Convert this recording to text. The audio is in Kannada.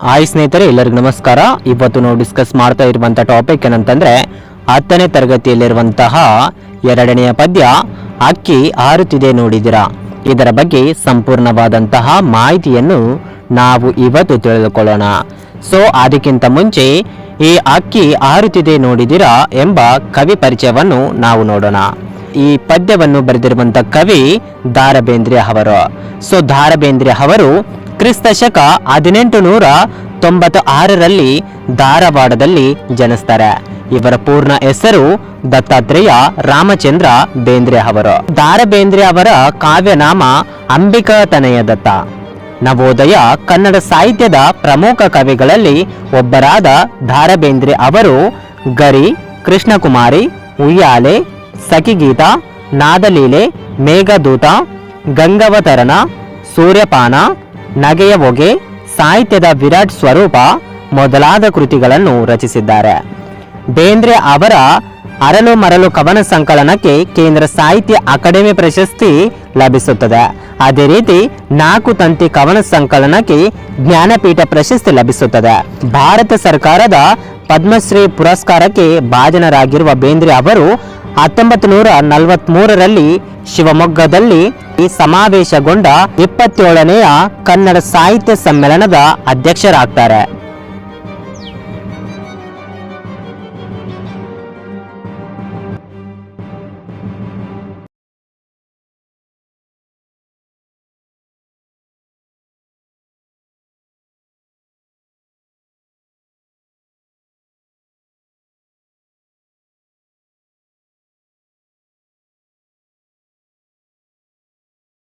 ಹಾಯ್ ಸ್ನೇಹಿತರೆ, ಎಲ್ಲರಿಗೂ ನಮಸ್ಕಾರ. ಇವತ್ತು ನಾವು ಡಿಸ್ಕಸ್ ಮಾಡ್ತಾ ಇರುವಂತ ಟಾಪಿಕ್ ಏನಂತಂದ್ರೆ, ಹತ್ತನೇ ತರಗತಿಯಲ್ಲಿರುವಂತಹ ಎರಡನೆಯ ಪದ್ಯ, ಅಕ್ಕಿ ಹಾರುತ್ತಿದೆ ನೋಡಿದಿರಾ ಇದರ ಬಗ್ಗೆ ಸಂಪೂರ್ಣವಾದಂತಹ ಮಾಹಿತಿಯನ್ನು ನಾವು ಇವತ್ತು ತಿಳಿದುಕೊಳ್ಳೋಣ. ಸೊ ಅದಕ್ಕಿಂತ ಮುಂಚೆ, ಈ ಅಕ್ಕಿ ಆರುತ್ತಿದೆ ನೋಡಿದಿರಾ ಎಂಬ ಕವಿ ಪರಿಚಯವನ್ನು ನಾವು ನೋಡೋಣ. ಈ ಪದ್ಯವನ್ನು ಬರೆದಿರುವಂತ ಕವಿ ದಾರ ಬೇಂದ್ರೆ ಅವರು. ಸೊ ದಾರ ಬೇಂದ್ರೆ ಅವರು ಕ್ರಿಸ್ತ ಶಕ ಹದಿನೆಂಟು ನೂರ ತೊಂಬತ್ತು ಆರರಲ್ಲಿ ಧಾರವಾಡದಲ್ಲಿ ಜನಿಸ್ತಾರೆ. ಇವರ ಪೂರ್ಣ ಹೆಸರು ದತ್ತಾತ್ರೇಯ ರಾಮಚಂದ್ರ ಬೇಂದ್ರೆ ಅವರು. ದಾರ ಬೇಂದ್ರೆ ಅವರ ಕಾವ್ಯನಾಮ ಅಂಬಿಕಾತನಯ ದತ್ತ. ನವೋದಯ ಕನ್ನಡ ಸಾಹಿತ್ಯದ ಪ್ರಮುಖ ಕವಿಗಳಲ್ಲಿ ಒಬ್ಬರಾದ ದಾರ ಬೇಂದ್ರೆ ಅವರು ಗರಿ, ಕೃಷ್ಣಕುಮಾರಿ, ಉಯ್ಯಾಲೆ, ಸಖಿಗೀತ, ನಾದಲೀಲೆ, ಮೇಘದೂತ, ಗಂಗವತರಣ, ಸೂರ್ಯಪಾನ ನಗೆಯ ಹೊಗೆ, ಸಾಹಿತ್ಯದ ವಿರಾಟ್ ಸ್ವರೂಪ ಮೊದಲಾದ ಕೃತಿಗಳನ್ನು ರಚಿಸಿದ್ದಾರೆ. ಬೇಂದ್ರೆ ಅವರ ಅರಳು ಮರಳು ಕವನ ಸಂಕಲನಕ್ಕೆ ಕೇಂದ್ರ ಸಾಹಿತ್ಯ ಅಕಾಡೆಮಿ ಪ್ರಶಸ್ತಿ ಲಭಿಸುತ್ತದೆ. ಅದೇ ರೀತಿ ನಾಲ್ಕು ತಂತಿ ಕವನ ಸಂಕಲನಕ್ಕೆ ಜ್ಞಾನಪೀಠ ಪ್ರಶಸ್ತಿ ಲಭಿಸುತ್ತದೆ. ಭಾರತ ಸರ್ಕಾರದ ಪದ್ಮಶ್ರೀ ಪುರಸ್ಕಾರಕ್ಕೆ ಭಾಜನರಾಗಿರುವ ಬೇಂದ್ರೆ ಅವರು ಹತ್ತೊಂಬತ್ತು ನೂರ ನಲವತ್ಮೂರರಲ್ಲಿ ಶಿವಮೊಗ್ಗದಲ್ಲಿ ಈ ಸಮಾವೇಶಗೊಂಡ ಇಪ್ಪತ್ತೇಳನೆಯ ಕನ್ನಡ ಸಾಹಿತ್ಯ ಸಮ್ಮೇಳನದ ಅಧ್ಯಕ್ಷರಾಗ್ತಾರೆ.